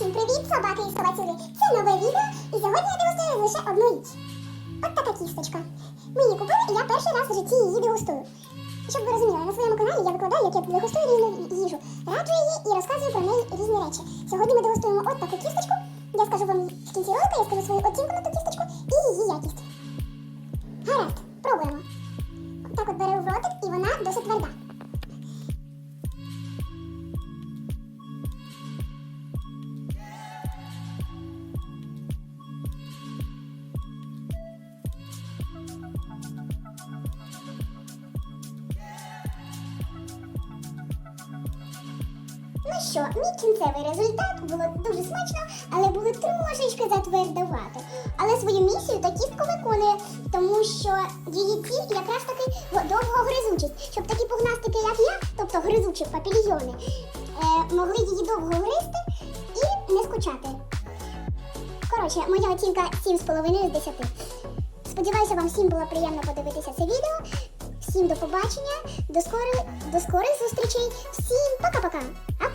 Всім привіт, собаки і собацюри! Це нове відео, і сьогодні я дегустую лише одну річ. От така кісточка. Ми її купили, і я перший раз в житті її дегустую. Щоб ви розуміли, на своєму каналі я викладаю, як я дегустую різну їжу, раджу її і розказую про неї різні речі. Сьогодні ми дегустуємо от таку кісточку. Я скажу вам в кінці ролика, я скажу свою оцінку на ту кісточку і її якість. Гаразд, пробуємо. Так от беру в ротик, і вона досить тверда. Ну що, мій кінцевий результат було дуже смачно, але було трошечки затвердовато. Але свою місію та кістку виконує, тому що її ціль якраз таки довгогризучість, щоб такі пухнастики, як я, тобто гризучі папільйони, е, могли її довго гризти і не скучати. Коротше, моя оцінка 7,5 з 10. Сподіваюся, вам всім було приємно подивитися це відео. Всім до побачення, до скорих, до скорих зустрічей. Всім пока-пока. Ап, ап.